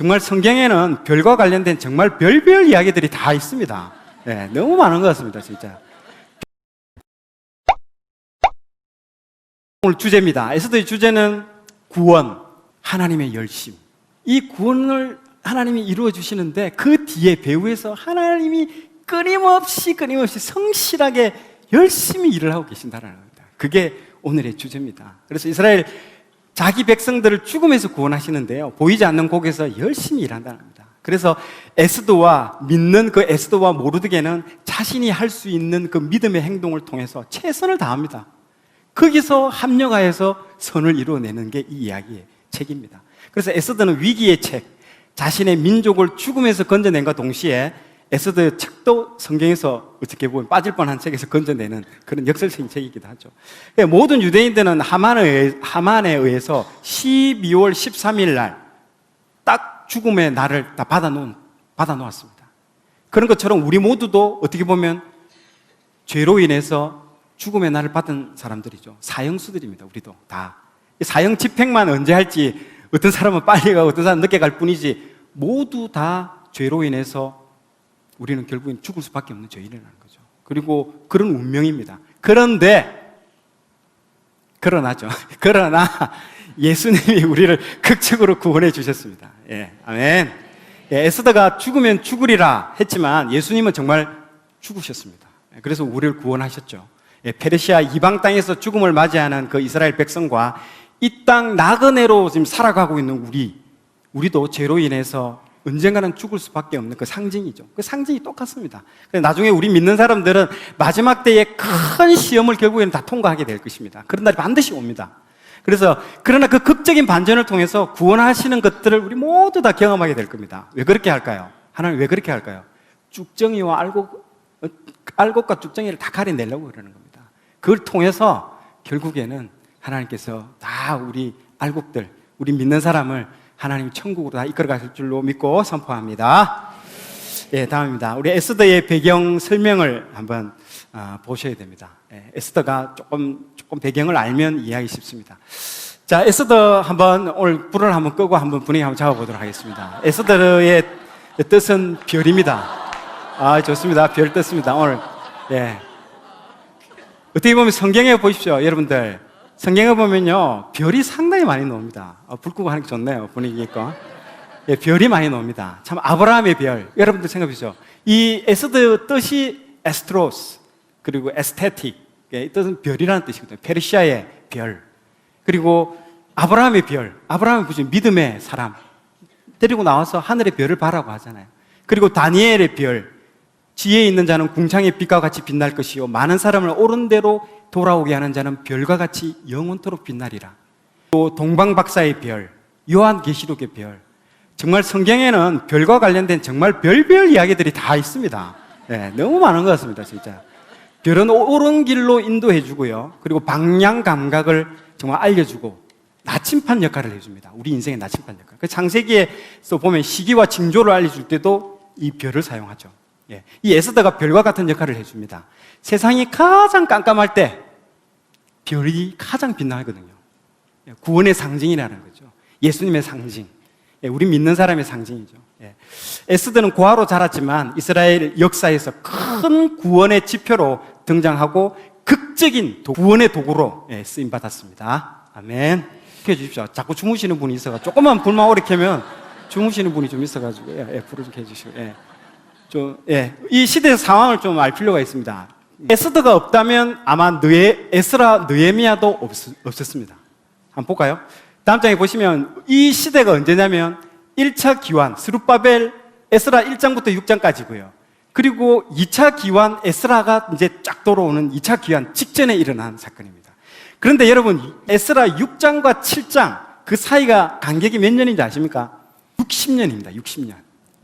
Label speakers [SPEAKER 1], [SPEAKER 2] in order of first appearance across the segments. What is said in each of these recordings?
[SPEAKER 1] 정말 성경에는 별과 관련된 정말 별별 이야기들이 다 있습니다. 예, 너무 많은 것 같습니다, 진짜. 오늘 주제입니다. 에스더의 주제는 구원, 하나님의 열심. 이 구원을 하나님이 이루어 주시는데 그 뒤에 배후에서 하나님이 끊임없이 끊임없이 성실하게 열심히 일을 하고 계신다는 겁니다. 그게 오늘의 주제입니다. 그래서 이스라엘 자기 백성들을 죽음에서 구원하시는데요. 보이지 않는 곳에서 열심히 일한다는 겁니다. 그래서 에스도와 믿는 그 에스도와 모르드게는 자신이 할 수 있는 그 믿음의 행동을 통해서 최선을 다합니다. 거기서 합력하여서 선을 이루어내는 게 이 이야기의 책입니다. 그래서 에스더는 위기의 책, 자신의 민족을 죽음에서 건져낸과 동시에 에스더의 책도 성경에서 어떻게 보면 빠질 뻔한 책에서 건져내는 그런 역설적인 책이기도 하죠. 그러니까 모든 유대인들은 하만에, 의해, 하만에 의해서 12월 13일 날 딱 죽음의 날을 다 받아놓은, 받아놓았습니다. 그런 것처럼 우리 모두도 어떻게 보면 죄로 인해서 죽음의 날을 받은 사람들이죠. 사형수들입니다. 우리도 다. 이 사형 집행만 언제 할지 어떤 사람은 빨리 가고 어떤 사람은 늦게 갈 뿐이지 모두 다 죄로 인해서 우리는 결국엔 죽을 수밖에 없는 죄인이라는 거죠. 그리고 그런 운명입니다. 그런데 그러나죠. 그러나 예수님이 우리를 극적으로 구원해 주셨습니다. 예, 아멘. 예, 에스더가 죽으면 죽으리라 했지만 예수님은 정말 죽으셨습니다. 예, 그래서 우리를 구원하셨죠. 예, 페르시아 이방 땅에서 죽음을 맞이하는 그 이스라엘 백성과 이 땅 나그네로 지금 살아가고 있는 우리, 우리도 죄로 인해서 언젠가는 죽을 수밖에 없는 그 상징이죠. 그 상징이 똑같습니다. 나중에 우리 믿는 사람들은 마지막 때에 큰 시험을 결국에는 다 통과하게 될 것입니다. 그런 날이 반드시 옵니다. 그래서 그러나 그 극적인 반전을 통해서 구원하시는 것들을 우리 모두 다 경험하게 될 겁니다. 왜 그렇게 할까요? 하나님 왜 그렇게 할까요? 쭉정이와 알곡, 어, 알곡과 쭉정이를 다 가려내려고 그러는 겁니다. 그걸 통해서 결국에는 하나님께서 다 우리 알곡들, 우리 믿는 사람을 하나님 천국으로 다 이끌어 가실 줄로 믿고 선포합니다. 예, 다음입니다. 우리 에스더의 배경 설명을 한번 아, 보셔야 됩니다. 예, 에스더가 조금 조금 배경을 알면 이해하기 쉽습니다. 자, 에스더 한번 오늘 불을 한번 끄고 한번 분위기 한번 잡아보도록 하겠습니다. 에스더의 뜻은 별입니다. 아, 좋습니다. 별 뜻입니다. 오늘 예. 어떻게 보면 성경에 보십시오, 여러분들. 성경에 보면요, 별이 상당히 많이 나옵니다. 아, 불 끄고 하는 게 좋네요, 분위기 있고. 예, 별이 많이 나옵니다. 참, 아브라함의 별. 여러분들 생각해 보시죠. 이 에스더 뜻이 에스트로스, 그리고 에스테틱. 예, 이 뜻은 별이라는 뜻이거든요. 페르시아의 별. 그리고 아브라함의 별. 아브라함이 무슨 믿음의 사람. 데리고 나와서 하늘의 별을 바라고 하잖아요. 그리고 다니엘의 별. 지혜 있는 자는 궁창의 빛과 같이 빛날 것이요. 많은 사람을 옳은 대로 돌아오게 하는 자는 별과 같이 영원토록 빛나리라. 또 동방박사의 별, 요한 계시록의 별. 정말 성경에는 별과 관련된 정말 별별 이야기들이 다 있습니다. 네, 너무 많은 것 같습니다, 진짜. 별은 옳은 길로 인도해 주고요. 그리고 방향 감각을 정말 알려주고 나침판 역할을 해줍니다. 우리 인생의 나침판 역할. 그 창세기에서 보면 시기와 징조를 알려줄 때도 이 별을 사용하죠. 예. 이 에스더가 별과 같은 역할을 해줍니다. 세상이 가장 깜깜할 때 별이 가장 빛나거든요. 예, 구원의 상징이라는 거죠. 예수님의 상징. 예, 우리 믿는 사람의 상징이죠. 예. 에스더는 고아로 자랐지만 이스라엘 역사에서 큰 구원의 지표로 등장하고 극적인 구원의 도구로 예, 쓰임 받았습니다. 아멘. 켜 주십시오. 자꾸 주무시는 분이 있어가 조금만 불만 오래 켜면 주무시는 분이 좀 있어가지고 예, 예, 불을 좀 해주시고. 예. 좀, 예. 이 시대의 상황을 좀 알 필요가 있습니다. 에스더가 없다면 아마 느에, 에스라 느에미아도 없, 없었습니다. 한번 볼까요? 다음 장에 보시면 이 시대가 언제냐면 1차 기환, 스룹바벨, 에스라 1장부터 6장까지고요. 그리고 2차 기환, 에스라가 이제 쫙 돌아오는 2차 기환 직전에 일어난 사건입니다. 그런데 여러분, 에스라 6장과 7장 그 사이가 간격이 몇 년인지 아십니까? 60년입니다. 60년.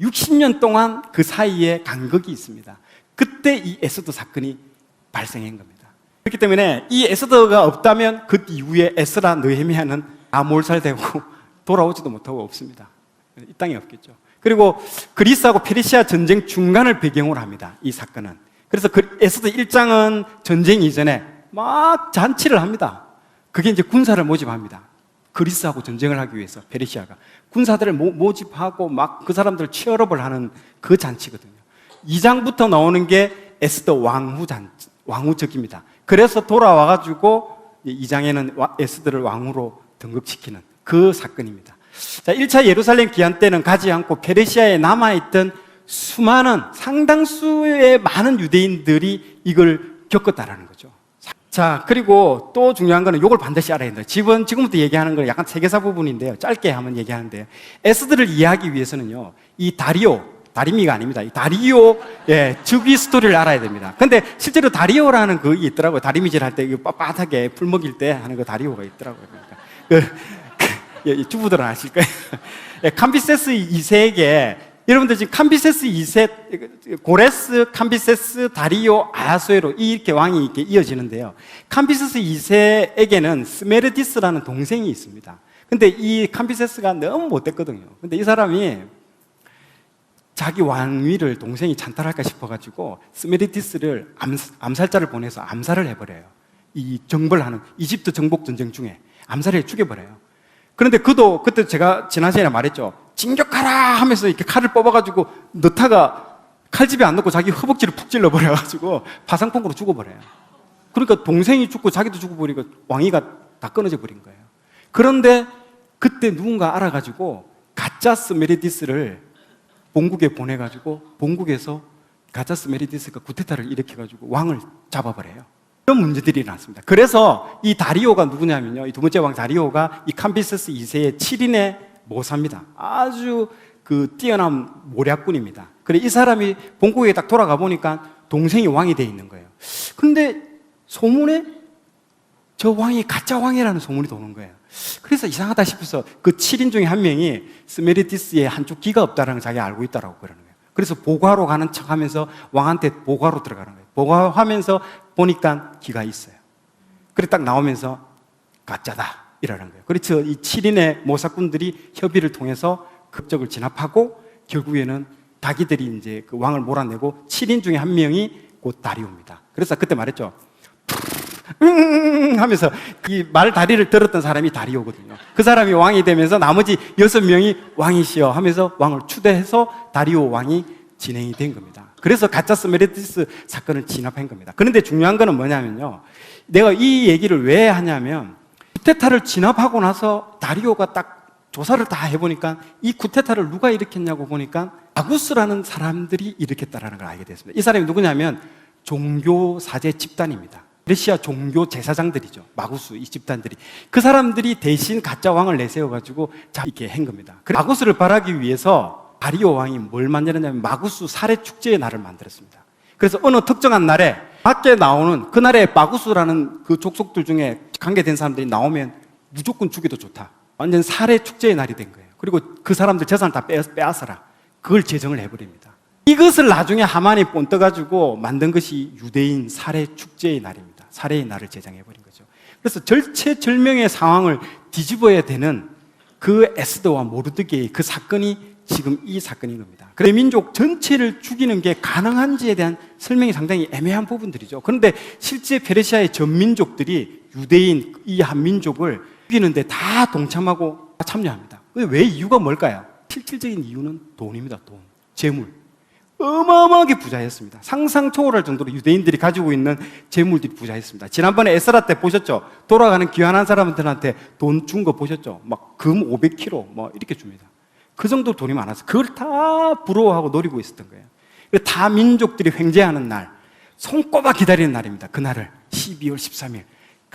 [SPEAKER 1] 60년 동안 그 사이에 간극이 있습니다. 그때 이 에스더 사건이 발생한 겁니다. 그렇기 때문에 이 에스더가 없다면 그 이후에 에스라 느헤미야는 다 몰살되고 돌아오지도 못하고 없습니다. 이 땅에 없겠죠. 그리고 그리스하고 페르시아 전쟁 중간을 배경으로 합니다. 이 사건은. 그래서 그 에스더 1장은 전쟁 이전에 막 잔치를 합니다. 그게 이제 군사를 모집합니다. 그리스하고 전쟁을 하기 위해서 페르시아가 군사들을 모, 모집하고 막 그 사람들을 취업을 하는 그 잔치거든요. 2장부터 나오는 게 에스더 왕후 잔 왕후적입니다. 그래서 돌아와 가지고 2장에는 에스더를 왕후로 등극시키는 그 사건입니다. 자, 1차 예루살렘 기한 때는 가지 않고 페르시아에 남아 있던 수많은 상당수의 많은 유대인들이 이걸 겪었다라는 거죠. 자, 그리고 또 중요한 거는 이걸 반드시 알아야 된다. 지금, 지금부터 얘기하는 건 약간 세계사 부분인데요. 짧게 한번 얘기하는데요. 에스드를 이해하기 위해서는요, 이 다리오, 다리미가 아닙니다. 이 다리오, 예, 주기 스토리를 알아야 됩니다. 근데 실제로 다리오라는 그게 있더라고요. 다리미질 할 때, 이거 빳빳하게 풀 먹일 때 하는 그 다리오가 있더라고요. 그러니까. 그, 그, 예, 주부들은 아실 거예요. 예, 캄비세스 2세에게 여러분들 지금 캄비세스 2세, 고레스, 캄비세스, 다리오, 아하수에로 이렇게 왕이 이렇게 이어지는데요. 캄비세스 2세에게는 스메르디스라는 동생이 있습니다. 근데 이 캄비세스가 너무 못됐거든요. 근데 이 사람이 자기 왕위를 동생이 찬탈할까 싶어가지고 스메르디스를 암, 암살자를 보내서 암살을 해버려요. 이 정벌하는 이집트 정복 전쟁 중에 암살해 죽여버려요. 그런데 그도 그때 제가 지난 시간에 말했죠. 진격하라 하면서 이렇게 칼을 뽑아가지고 너타가 칼집에 안 넣고 자기 허벅지를 푹 찔러버려가지고 파상풍으로 죽어버려요. 그러니까 동생이 죽고 자기도 죽어버리고 왕위가 다 끊어져 버린 거예요. 그런데 그때 누군가 알아가지고 가짜 스 메리디스를 본국에 보내가지고 본국에서 가짜 스 메리디스가 구테타를 일으켜가지고 왕을 잡아버려요. 이런 문제들이 났습니다. 그래서 이 다리오가 누구냐면요. 이 두 번째 왕 다리오가 이 캄비세스 2세의 7인의 모사입니다. 아주 그 뛰어난 모략군입니다. 그래 이 사람이 본국에 딱 돌아가 보니까 동생이 왕이 돼 있는 거예요. 근데 소문에 저 왕이 가짜 왕이라는 소문이 도는 거예요. 그래서 이상하다 싶어서 그 7인 중에 한 명이 스메리티스의 한쪽 귀가 없다는 걸 자기가 알고 있다라고 그러는 거예요. 그래서 보고하러 가는 척 하면서 왕한테 보고하러 들어가는 거예요. 보고하면서 보니까 귀가 있어요. 그래 딱 나오면서 가짜다. 이라는 거예요. 그렇죠. 이 7인의 모사꾼들이 협의를 통해서 급적을 진압하고 결국에는 자기들이 이제 그 왕을 몰아내고 7인 중에 한 명이 곧 다리오입니다. 그래서 그때 말했죠. 음 하면서 이 말 다리를 들었던 사람이 다리오거든요. 그 사람이 왕이 되면서 나머지 여섯 명이 왕이시여 하면서 왕을 추대해서 다리오 왕이 진행이 된 겁니다. 그래서 가짜 스메르티스 사건을 진압한 겁니다. 그런데 중요한 거는 뭐냐면요. 내가 이 얘기를 왜 하냐면 쿠데타를 진압하고 나서 다리오가 딱 조사를 다 해보니까 이 쿠데타를 누가 일으켰냐고 보니까 아구스라는 사람들이 일으켰다라는 걸 알게 됐습니다. 이 사람이 누구냐면 종교 사제 집단입니다. 러시아 종교 제사장들이죠. 마구스 이 집단들이 그 사람들이 대신 가짜 왕을 내세워 가지고 자 이렇게 한 겁니다. 마구스를 발하기 위해서 다리오 왕이 뭘 만들었냐면 마구스 살해 축제의 날을 만들었습니다. 그래서 어느 특정한 날에 밖에 나오는 그날에 마구스라는 그 족속들 중에 관계된 사람들이 나오면 무조건 죽여도 좋다. 완전 살해 축제의 날이 된 거예요. 그리고 그 사람들 재산을 다 빼앗아라. 그걸 제정을 해버립니다. 이것을 나중에 하만이 본떠가지고 만든 것이 유대인 살해 축제의 날입니다. 살해의 날을 제정해버린 거죠. 그래서 절체절명의 상황을 뒤집어야 되는 그 에스더와 모르드게의 그 사건이 지금 이 사건인 겁니다. 그래 민족 전체를 죽이는 게 가능한지에 대한 설명이 상당히 애매한 부분들이죠. 그런데 실제 페르시아의 전민족들이 유대인 이 한 민족을 죽이는데 다 동참하고 참여합니다. 왜 이유가 뭘까요? 실질적인 이유는 돈입니다. 돈, 재물. 어마어마하게 부자였습니다. 상상 초월할 정도로 유대인들이 가지고 있는 재물들이 부자였습니다. 지난번에 에스라 때 보셨죠? 돌아가는 귀환한 사람들한테 돈 준 거 보셨죠? 막 금 500kg 뭐 이렇게 줍니다. 그 정도 돈이 많아서 그걸 다 부러워하고 노리고 있었던 거예요. 다 민족들이 횡재하는 날, 손꼽아 기다리는 날입니다. 그날을 12월 13일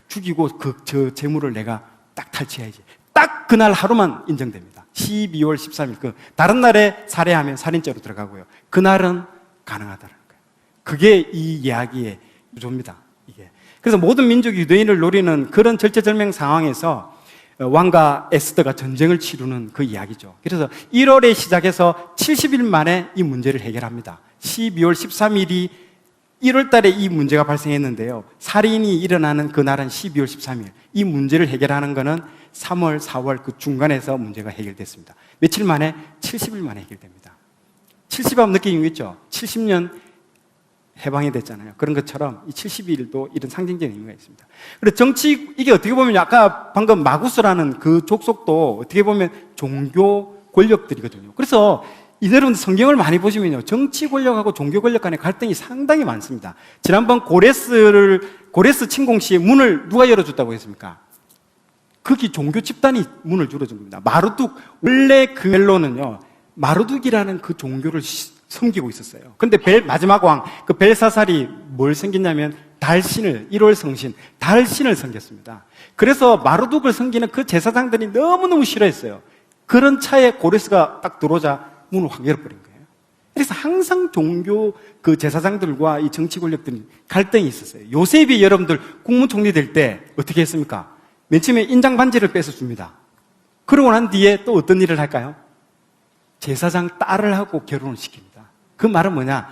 [SPEAKER 1] 죽이고 그 저 재물을 내가 딱 탈취해야지. 딱 그날 하루만 인정됩니다. 12월 13일 그 다른 날에 살해하면 살인죄로 들어가고요. 그날은 가능하다는 거예요. 그게 이 이야기의 구조입니다. 이게 그래서 모든 민족이 유대인을 노리는 그런 절체절명 상황에서 왕과 에스더가 전쟁을 치르는 그 이야기죠. 그래서 1월에 시작해서 70일 만에 이 문제를 해결합니다. 12월 13일이 1월 달에 이 문제가 발생했는데요. 살인이 일어나는 그날은 12월 13일. 이 문제를 해결하는 것은 3월, 4월 그 중간에서 문제가 해결됐습니다. 며칠 만에 70일 만에 해결됩니다. 70하면 느낌이 있죠? 70년 해방이 됐잖아요. 그런 것처럼 이 70일도 이런 상징적인 의미가 있습니다. 그리고 정치, 이게 어떻게 보면 아까 방금 마구스라는 그 족속도 어떻게 보면 종교 권력들이거든요. 그래서 이대로 성경을 많이 보시면요. 정치 권력하고 종교 권력 간의 갈등이 상당히 많습니다. 지난번 고레스를, 고레스 침공 시에 문을 누가 열어줬다고 했습니까? 거기 종교 집단이 문을 열어준 겁니다. 마르둑, 원래 그 벨로는요, 마르둑이라는 그 종교를 시- 섬기고 있었어요. 근데 벨, 마지막 왕, 그 벨사살이 뭘 섬겼냐면 달신을, 1월 성신, 달신을 섬겼습니다. 그래서 마르둑을 섬기는 그 제사장들이 너무너무 싫어했어요. 그런 차에 고레스가 딱 들어오자 문을 확 열어버린 거예요. 그래서 항상 종교 그 제사장들과 이 정치 권력들이 갈등이 있었어요. 요셉이 여러분들 국무총리 될 때 어떻게 했습니까? 맨 처음에 인장 반지를 뺏어 줍니다. 그러고 난 뒤에 또 어떤 일을 할까요? 제사장 딸을 하고 결혼을 시킵니다. 그 말은 뭐냐?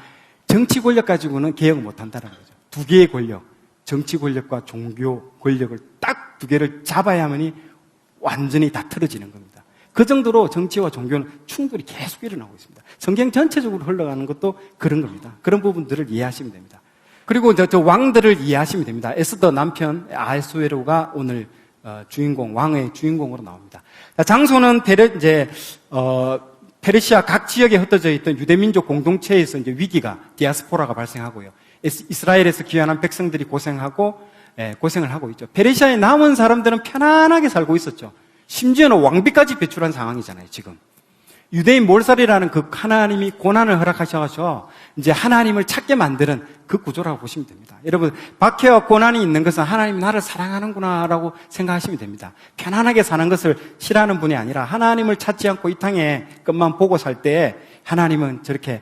[SPEAKER 1] 정치 권력 가지고는 개혁을 못 한다는 거죠. 두 개의 권력, 정치 권력과 종교 권력을 딱 두 개를 잡아야만이 완전히 다 틀어지는 겁니다. 그 정도로 정치와 종교는 충돌이 계속 일어나고 있습니다. 성경 전체적으로 흘러가는 것도 그런 겁니다. 그런 부분들을 이해하시면 됩니다. 그리고 저, 저 왕들을 이해하시면 됩니다. 에스더 남편 아에수에로가 오늘 어, 주인공 왕의 주인공으로 나옵니다. 자, 장소는 대려 이제 어, 페르시아 각 지역에 흩어져 있던 유대민족 공동체에서 이제 위기가 디아스포라가 발생하고요. 이스- 이스라엘에서 귀환한 백성들이 고생하고 예, 고생을 하고 있죠. 페르시아에 남은 사람들은 편안하게 살고 있었죠. 심지어는 왕비까지 배출한 상황이잖아요, 지금. 유대인 몰살이라는 그 하나님이 고난을 허락하셔서 이제 하나님을 찾게 만드는 그 구조라고 보시면 됩니다. 여러분, 박해와 고난이 있는 것은 하나님이 나를 사랑하는구나라고 생각하시면 됩니다. 편안하게 사는 것을 싫어하는 분이 아니라 하나님을 찾지 않고 이 땅에 것만 보고 살 때 하나님은 저렇게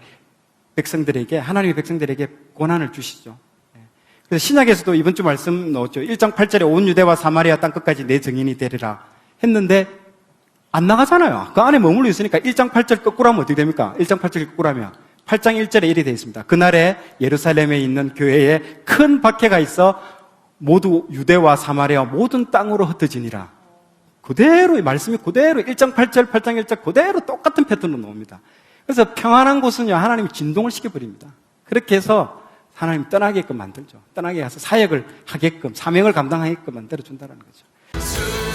[SPEAKER 1] 백성들에게, 하나님의 백성들에게 고난을 주시죠. 예. 그래서 신약에서도 이번 주 말씀 넣었죠. 1장 8절에 온 유대와 사마리아 땅 끝까지 내 증인이 되리라 했는데 안 나가잖아요. 그 안에 머물러 있으니까 1장 8절 거꾸로 하면 어떻게 됩니까? 1장 8절 거꾸로 하면 8장 1절에 이렇게 되어 있습니다. 그날에 예루살렘에 있는 교회에 큰 박해가 있어 모두 유대와 사마리아 모든 땅으로 흩어지니라. 그대로 이 말씀이 그대로 1장 8절, 8장 1절 그대로 똑같은 패턴으로 나옵니다. 그래서 평안한 곳은요 하나님이 진동을 시켜버립니다. 그렇게 해서 하나님 떠나게끔 만들죠. 떠나게 가서 사역을 하게끔 사명을 감당하게끔 만들어 준다는 거죠.